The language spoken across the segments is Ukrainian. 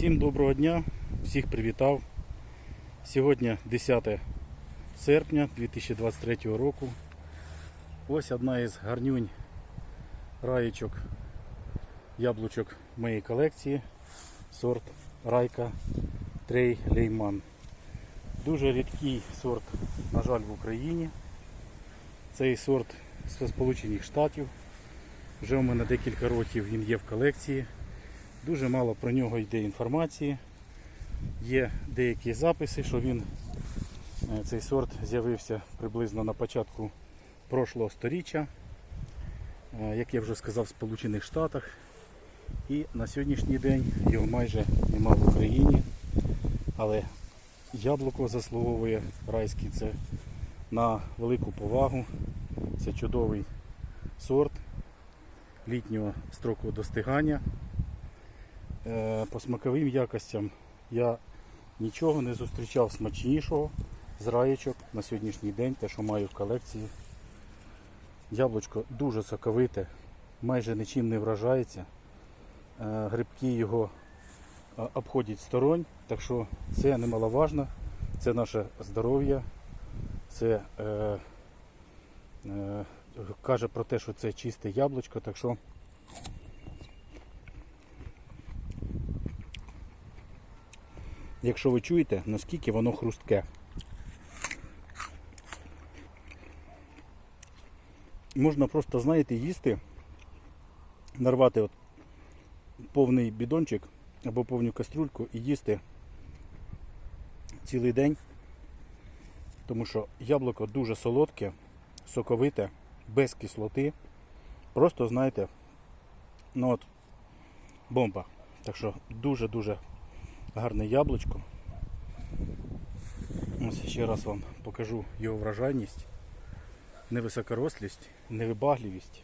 Всім доброго дня, всіх привітав. Сьогодні 10 серпня 2023 року. Ось одна із гарнюнь раєчок яблучок моєї колекції. Сорт Райка Трей Лейман. Дуже рідкий сорт, на жаль, в Україні. Цей сорт з Сполучених Штатів. Вже у мене декілька років він є в колекції. Дуже мало про нього йде інформації. Є деякі записи, що він, е, цей сорт з'явився приблизно на початку прошлого сторіччя, е, як я вже сказав, в Сполучених Штатах. І на сьогоднішній день його майже нема в Україні. Але яблуко заслуговує райське це на велику повагу. Це чудовий сорт літнього строку достигання. Е, По смаковим якостям я нічого не зустрічав смачнішого з раєчок на сьогоднішній день, те, що маю в колекції. Яблучко дуже соковите, майже нічим не вражається. Е, Грибки його е, обходять сторонь, так що це немаловажно, це наше здоров'я, це е, е, каже про те, що це чисте яблучко, так що якщо ви чуєте, наскільки воно хрустке. Можна просто, знаєте, їсти, нарвати от повний бідончик або повну кастрюльку і їсти цілий день, тому що яблуко дуже солодке, соковите, без кислоти. Просто, знаєте, ну от, бомба. Так що дуже-дуже гарне яблучко. Ось ще раз вам покажу його вражайність, невисокорослість, невибагливість.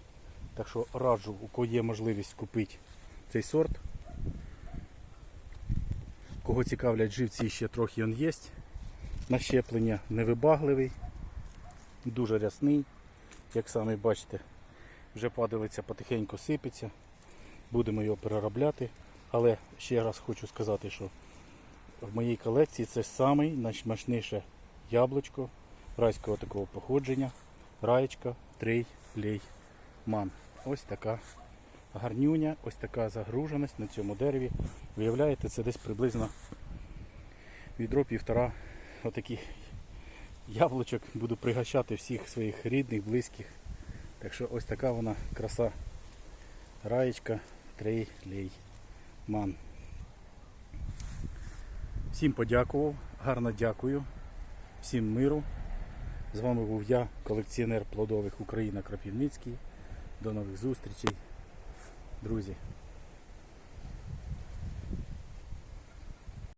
Так що раджу, у кого є можливість купити цей сорт. Кого цікавлять живці, ще трохи він є. На щеплення невибагливий, дуже рясний. Як самі бачите, вже падалиця потихеньку сипеться. Будемо його переробляти. Але ще раз хочу сказати, що в моїй колекції це самий найсмачніше яблучко райського такого походження. Раєчка Трей Лей Ман. Ось така гарнюня, ось така загруженість на цьому дереві. Виявляєте, це десь приблизно відро півтора отаких яблучок. Буду пригощати всіх своїх рідних, близьких. Так що ось така вона краса. Раєчка Трей Лей Ман. Всім подякував, гарно дякую, всім миру. З вами був я, колекціонер плодових Україна Крапівницький. До нових зустрічей, друзі.